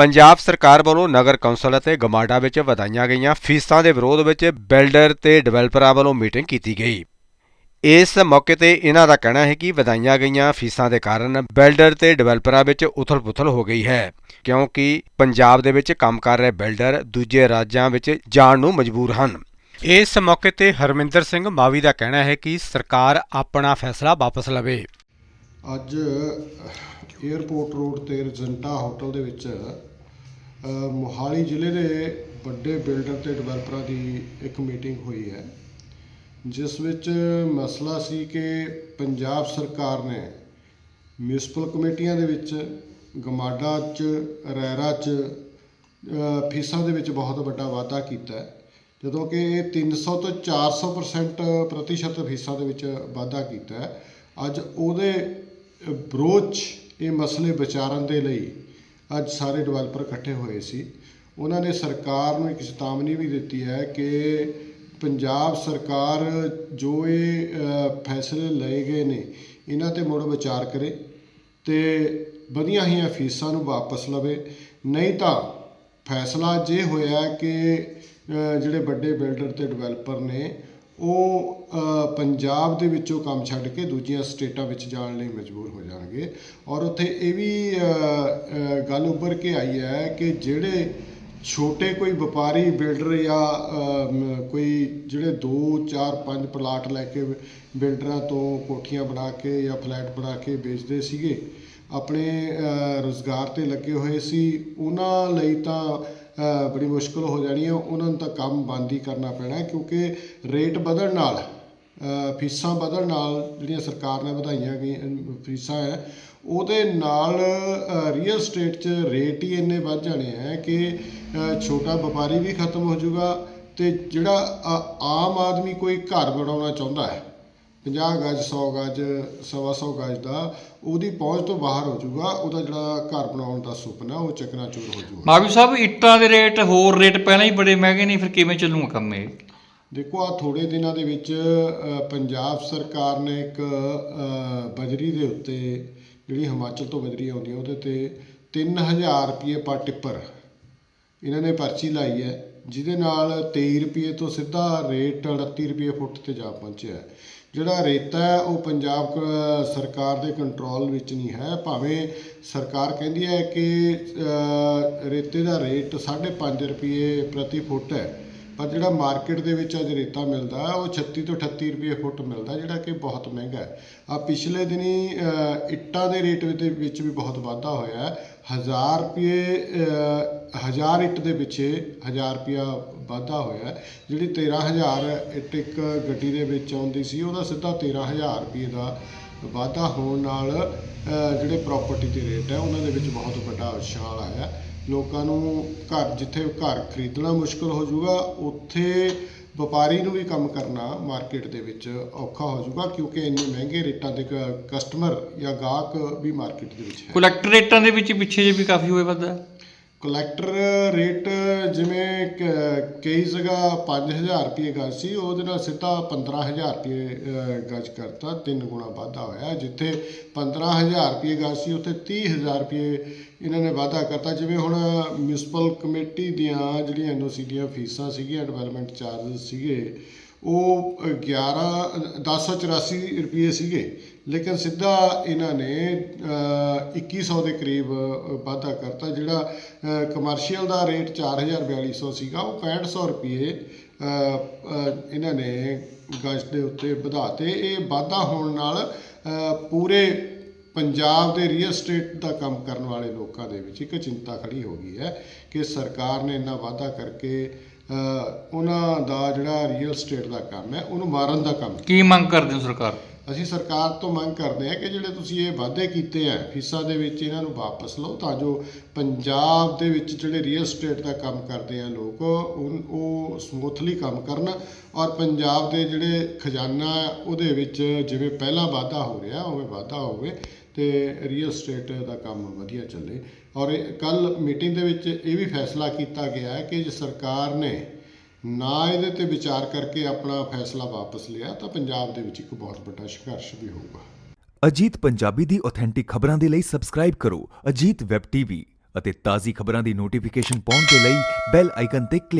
ਪੰਜਾਬ ਸਰਕਾਰ ਵੱਲੋਂ ਨਗਰ ਕੌਂਸਲ ਅਤੇ ਗਮਾਡਾ ਵਿੱਚ ਵਧਾਈਆਂ ਗਈਆਂ ਫੀਸਾਂ ਦੇ ਵਿਰੋਧ ਵਿੱਚ ਬਿਲਡਰ ਤੇ ਡਿਵੈਲਪਰਾਂ ਵੱਲੋਂ ਮੀਟਿੰਗ ਕੀਤੀ ਗਈ। ਇਸ ਮੌਕੇ ਤੇ ਇਹਨਾਂ ਦਾ ਕਹਿਣਾ ਹੈ ਕਿ ਵਧਾਈਆਂ ਗਈਆਂ ਫੀਸਾਂ ਦੇ ਕਾਰਨ ਬਿਲਡਰ ਤੇ ਡਿਵੈਲਪਰਾਂ ਵਿੱਚ ਉਥਲ-ਪੁਥਲ ਹੋ ਗਈ ਹੈ, ਕਿਉਂਕਿ ਪੰਜਾਬ ਦੇ ਵਿੱਚ ਕੰਮ ਕਰ ਰਹੇ ਬਿਲਡਰ ਦੂਜੇ ਰਾਜਾਂ ਵਿੱਚ ਜਾਣ ਨੂੰ ਮਜਬੂਰ ਹਨ। ਇਸ ਮੌਕੇ ਤੇ ਹਰਮਿੰਦਰ ਸਿੰਘ ਮਾਵੀ ਦਾ ਕਹਿਣਾ ਹੈ ਕਿ ਸਰਕਾਰ ਆਪਣਾ ਫੈਸਲਾ ਵਾਪਸ ਲਵੇ। ਅੱਜ 에ਅਰਪੋਰਟ ਰੋਡ ਤੇ ਰਜੰਟਾ ਹੋਟਲ ਦੇ ਵਿੱਚ ਮੋਹਾਲੀ ਜ਼ਿਲ੍ਹੇ ਦੇ ਵੱਡੇ ਬਿਲਡਰ ਤੇ ਡਿਵੈਲਪਰਾਂ ਦੀ ਇੱਕ ਮੀਟਿੰਗ ਹੋਈ ਹੈ, ਜਿਸ ਵਿੱਚ ਮਸਲਾ ਸੀ ਕਿ ਪੰਜਾਬ ਸਰਕਾਰ ਨੇ ਮਿਊਨਿਸਪਲ ਕਮੇਟੀਆਂ ਦੇ ਵਿੱਚ, ਗਮਾਡਾ 'ਚ, ਰੈਰਾ 'ਚ ਫੀਸਾਂ ਦੇ ਵਿੱਚ ਬਹੁਤ ਵੱਡਾ ਵਾਧਾ ਕੀਤਾ ਜਦੋਂ ਕਿ ਇਹ 300 ਤੋਂ 400% ਪ੍ਰਤੀਸ਼ਤ ਫੀਸਾਂ ਦੇ ਵਿੱਚ ਵਾਧਾ ਕੀਤਾ ਅੱਜ ਉਹਦੇ ਵਿਰੋਧ 'ਚ ਇਹ ਮਸਲੇ ਵਿਚਾਰਨ ਦੇ ਲਈ ਅੱਜ ਸਾਰੇ ਡਿਵੈਲਪਰ ਇਕੱਠੇ ਹੋਏ ਸੀ। ਉਹਨਾਂ ਨੇ ਸਰਕਾਰ ਨੂੰ ਇੱਕ ਚੇਤਾਵਨੀ ਵੀ ਦਿੱਤੀ ਹੈ ਕਿ ਪੰਜਾਬ ਸਰਕਾਰ ਜੋ ਇਹ ਫੈਸਲੇ ਲਏ ਗਏ ਨੇ, ਇਹਨਾਂ ਤੇ ਮੁੜ ਵਿਚਾਰ ਕਰੇ ਤੇ ਵਧੀਆਂ ਹੀ ਫੀਸਾਂ ਨੂੰ ਵਾਪਸ ਲਵੇ। ਨਹੀਂ ਤਾਂ ਫੈਸਲਾ ਜੇ ਹੋਇਆ ਕਿ ਜਿਹੜੇ ਵੱਡੇ ਬਿਲਡਰ ਤੇ ਡਿਵੈਲਪਰ ਨੇ ਉਹ ਪੰਜਾਬ ਦੇ ਵਿੱਚੋਂ ਕੰਮ ਛੱਡ ਕੇ ਦੂਜੀਆਂ ਸਟੇਟਾਂ ਵਿੱਚ ਜਾਣ ਲਈ ਮਜਬੂਰ ਹੋ ਜਾਣਗੇ। ਔਰ ਉੱਥੇ ਇਹ ਵੀ ਗੱਲ ਉੱਭਰ ਕੇ ਆਈ ਹੈ ਕਿ ਜਿਹੜੇ ਛੋਟੇ ਕੋਈ ਵਪਾਰੀ ਬਿਲਡਰ ਜਾਂ ਕੋਈ ਜਿਹੜੇ 2 4 5 ਪਲਾਟ ਲੈ ਕੇ ਬਿਲਡਰਾਂ ਤੋਂ ਕੋਠੀਆਂ ਬਣਾ ਕੇ ਜਾਂ ਫਲੈਟ ਬਣਾ ਕੇ ਵੇਚਦੇ ਸੀਗੇ ਆਪਣੇ ਅ, ਰੁਜ਼ਗਾਰ ਤੇ ਲੱਗੇ ਹੋਏ ਸੀ ਉਹਨਾਂ ਲਈ ਤਾਂ ਬੜੀ ਮੁਸ਼ਕਲ ਹੋ ਜਾਣੀ ਹੈ। ਉਹਨਾਂ ਨੂੰ ਤਾਂ ਕੰਮ ਬੰਦ ਹੀ ਕਰਨਾ ਪੈਣਾ ਕਿਉਂਕਿ ਰੇਟ ਵਧਣ ਨਾਲ ਫੀਸਾਂ ਵਧਣ ਨਾਲ ਜਿਹੜੀਆਂ ਸਰਕਾਰ ਨੇ ਵਧਾਈਆਂ ਗਈਆਂ, ਫੀਸਾਂ ਹੈ, ਉਹਦੇ ਨਾਲ ਰੀਅਲ ਸਟੇਟ 'ਚ ਰੇਟ ਹੀ ਇੰਨੇ ਵੱਧ ਜਾਣੇ ਹੈ ਕਿ ਛੋਟਾ ਵਪਾਰੀ ਵੀ ਖਤਮ ਹੋ ਜਾਊਗਾ ਤੇ ਜਿਹੜਾ ਆਮ ਆਦਮੀ ਕੋਈ ਘਰ ਬਣਾਉਣਾ ਚਾਹੁੰਦਾ ਹੈ 50 ਗਜ 100 ਗਜ ਸਵਾ ਸੌ ਗਜ ਦਾ ਉਹਦੀ ਪਹੁੰਚ ਤੋਂ ਬਾਹਰ ਹੋ ਜਾਊਗਾ ਉਹਦਾ ਜਿਹੜਾ ਘਰ ਬਣਾਉਣ ਦਾ ਸੁਪਨਾ ਉਹ ਚਕਨਾਚੂਰ ਹੋ ਜਾਊਗਾ ਮਾਵੀ ਸਾਹਿਬ ਇੱਟਾਂ ਦੇ ਰੇਟ ਹੋਰ ਰੇਟ ਪਹਿਲਾਂ ਹੀ ਬੜੇ ਮਹਿੰਗੇ ਨੇ ਫਿਰ ਕਿਵੇਂ ਚੱਲੂਗਾ ਕੰਮ ਇਹ ਦੇਖੋ ਆ ਥੋੜੇ ਦਿਨਾਂ ਦੇ ਵਿੱਚ ਪੰਜਾਬ ਸਰਕਾਰ ਨੇ ਇੱਕ ਬਜਰੀ ਦੇ ਉੱਤੇ ਜਿਹੜੀ ਹਿਮਾਚਲ ਤੋਂ ਬਜਰੀ ਆਉਂਦੀ ਹੈ ਉਹਦੇ ਤੇ 3000 ਰੁਪਏ ਪਰ ਟਿੱਪਰ ਇਹਨਾਂ ਨੇ ਪਰਚੀ ਲਾਈ ਹੈ ਜਿਹਦੇ ਨਾਲ 23 ਰੁਪਏ ਤੋਂ ਸਿੱਧਾ ਰੇਟ 38 ਰੁਪਏ ਫੁੱਟ ਤੇ ਜਾ ਪਹੁੰਚਿਆ ਹੈ। ਜਿਹੜਾ ਰੇਤਾ ਹੈ, ਉਹ ਪੰਜਾਬ ਕ- ਸਰਕਾਰ ਦੇ ਕੰਟਰੋਲ ਵਿੱਚ ਨਹੀਂ ਹੈ। ਭਾਵੇਂ ਸਰਕਾਰ ਕਹਿੰਦੀ ਹੈ ਕਿ ਰੇਤੇ ਦਾ ਰੇਟ 5.5 ਰੁਪਏ ਪ੍ਰਤੀ ਫੁੱਟ ਹੈ। ਪਰ ਜਿਹੜਾ ਮਾਰਕੀਟ ਦੇ ਵਿੱਚ ਅੱਜ ਰੇਤਾ ਮਿਲਦਾ ਉਹ 36 ਤੋਂ 38 ਰੁਪਏ ਫੁੱਟ ਮਿਲਦਾ ਜਿਹੜਾ ਕਿ ਬਹੁਤ ਮਹਿੰਗਾ ਹੈ। ਆ ਪਿਛਲੇ ਦਿਨੀ ਇੱਟਾਂ ਦੇ ਰੇਟ ਦੇ ਵਿੱਚ ਵੀ ਬਹੁਤ ਵਾਧਾ ਹੋਇਆ ਹੈ। 1000 ਰੁਪਏ 1000 ਇੱਟ ਦੇ ਪਿੱਛੇ 1000 ਰੁਪਿਆ ਵਾਧਾ ਹੋਇਆ ਹੈ। ਜਿਹੜੀ 13000 ਇੱਟ ਇੱਕ ਗੱਡੀ ਦੇ ਵਿੱਚ ਆਉਂਦੀ ਸੀ, ਉਹਦਾ ਸਿੱਧਾ 13000 ਰੁਪਏ ਦਾ ਵਾਧਾ ਹੋਣ ਨਾਲ ਜਿਹੜੇ ਪ੍ਰਾਪਰਟੀ ਦੇ ਰੇਟ ਹੈ, ਉਹਨਾਂ ਦੇ ਵਿੱਚ ਬਹੁਤ ਵੱਡਾ ਉਛਾਲ ਆਇਆ ਲੋਕਾਂ ਨੂੰ ਘਰ, ਜਿੱਥੇ ਘਰ ਖਰੀਦਣਾ ਮੁਸ਼ਕਲ ਹੋ ਜਾਊਗਾ, ਉੱਥੇ ਵਪਾਰੀ ਨੂੰ ਵੀ ਕੰਮ ਕਰਨਾ ਮਾਰਕੀਟ ਦੇ ਵਿੱਚ ਔਖਾ ਹੋ ਜਾਊਗਾ, ਕਿਉਂਕਿ ਇੰਨੇ ਮਹਿੰਗੇ ਰੇਟਾਂ ਦੇ ਕਸਟਮਰ ਜਾਂ ਗਾਹਕ ਵੀ ਮਾਰਕੀਟ ਦੇ ਵਿੱਚ ਹੈ। ਕਲੈਕਟਰ ਰੇਟਾਂ ਦੇ ਵਿੱਚ ਪਿੱਛੇ ਜੇ ਵੀ ਕਾਫੀ ਹੋਏ ਵਾਧਾ? ਕਲੈਕਟਰ ਰੇਟ ਜਿਵੇਂ ਕ- ਕਈ ਜਗ੍ਹਾ 5000 ਰੁਪਏ ਗਜ ਸੀ ਉਹਦੇ ਨਾਲ ਸਿੱਧਾ 15000 ਰੁਪਏ ਅ, ਗਜ ਕਰਤਾ ਤਿੰਨ ਗੁਣਾ ਵਾਧਾ ਹੋਇਆ ਜਿੱਥੇ 15000 ਰੁਪਏ ਗਜ ਸੀ ਉੱਥੇ 30000 ਰੁਪਏ ਇਹਨਾਂ ਨੇ ਵਾਧਾ ਕਰਤਾ ਜਿਵੇਂ ਹੁਣ ਮਿਊਨਿਸਪਲ ਕਮੇਟੀ ਦੀਆਂ ਜਿਹੜੀਆਂ ਐਨਓਸੀ ਦੀਆਂ ਫੀਸਾਂ ਸੀਗੀਆਂ ਡਿਵੈਲਪਮੈਂਟ ਚਾਰजेस ਸੀਗੇ ਉਹ 11 1084 ਰੁਪਏ ਸੀਗੇ। ਲੇਕਿਨ ਸਿੱਧਾ ਇਹਨਾਂ ਨੇ ਅ, 2100 ਦੇ ਕਰੀਬ ਵਾਧਾ ਕਰਤਾ ਜਿਹੜਾ ਕਮਰਸ਼ੀਅਲ ਦਾ ਰੇਟ 4042 ਸੀਗਾ ਉਹ 6500 ਰੁਪਏ ਅ, ਇਹਨਾਂ ਨੇ ਗਜ ਦੇ ਉੱਤੇ ਵਧਾਤੇ ਇਹ ਵਾਧਾ ਹੋਣ ਨਾਲ ਪੂਰੇ ਪੰਜਾਬ ਦੇ ਰੀਅਲ ਸਟੇਟ ਦਾ ਕੰਮ ਕਰਨ ਵਾਲੇ ਲੋਕਾਂ ਦੇ ਵਿੱਚ ਇੱਕ ਚਿੰਤਾ ਖੜੀ ਹੋ ਗਈ ਹੈ ਕਿ ਸਰਕਾਰ ਨੇ ਇੰਨਾ ਵਾਧਾ ਕਰਕੇ ਉਹਨਾਂ ਦਾ ਜਿਹੜਾ ਰੀਅਲ ਸਟੇਟ ਦਾ ਕੰਮ ਹੈ ਉਹਨੂੰ ਮਾਰਨ ਦਾ ਕੰਮ ਕੀ ਮੰਗ ਕਰਦੇ ਹੋ ਸਰਕਾਰ? ਅਸੀਂ ਸਰਕਾਰ ਤੋਂ ਮੰਗ ਕਰਦੇ ਹਾਂ ਕਿ ਜਿਹੜੇ ਤੁਸੀਂ ਇਹ ਵਾਅਦੇ ਕੀਤੇ ਆ ਫੀਸਾਂ ਦੇ ਵਿੱਚ ਇਹਨਾਂ ਨੂੰ ਵਾਪਸ ਲਓ ਤਾਂ ਜੋ ਪੰਜਾਬ ਦੇ ਵਿੱਚ ਜਿਹੜੇ ਰੀਅਲ ਸਟੇਟ ਦਾ ਕੰਮ ਕਰਦੇ ਆ ਲੋਕ ਉਹ ਸਮੂਥਲੀ ਕੰਮ ਕਰਨ ਔਰ ਪੰਜਾਬ ਦੇ ਜਿਹੜੇ ਖਜ਼ਾਨਾ ਉਹਦੇ ਵਿੱਚ ਜਿਵੇਂ ਪਹਿਲਾਂ ਵਾਧਾ ਹੋ ਰਿਹਾ ਉਵੇਂ ਵਾਧਾ ਹੋਵੇ ਤੇ ਰੀਅਲ ਸਟੇਟ ਦਾ ਕੰਮ ਵਧੀਆ ਚੱਲੇ। ਔਰ ਕੱਲ ਮੀਟਿੰਗ ਦੇ ਵਿੱਚ ਇਹ ਵੀ ਫੈਸਲਾ ਕੀਤਾ ਗਿਆ ਹੈ ਕਿ ਜੇ ਸਰਕਾਰ ਨੇ ਨਾ ਇਹਦੇ ਤੇ ਵਿਚਾਰ ਕਰਕੇ ਆਪਣਾ ਫੈਸਲਾ ਵਾਪਸ ਲਿਆ, ਤਾਂ ਪੰਜਾਬ ਦੇ ਵਿੱਚ ਇੱਕ ਬਹੁਤ ਵੱਡਾ ਸੰਘਰਸ਼ ਵੀ ਹੋਊਗਾ। ਅਜੀਤ ਪੰਜਾਬੀ ਦੀ ਆਥੈਂਟਿਕ ਖਬਰਾਂ ਦੇ ਲਈ ਸਬਸਕ੍ਰਾਈਬ ਕਰੋ ਅਜੀਤ ਵੈਬ ਟੀਵੀ ਅਤੇ ਤਾਜ਼ੀ ਖਬਰਾਂ ਦੀ ਨੋਟੀਫਿਕੇਸ਼ਨ ਪਾਉਣ ਦੇ ਲਈ ਬੈਲ ਆਈਕਨ ਤੇ ਕਲਿੱਕ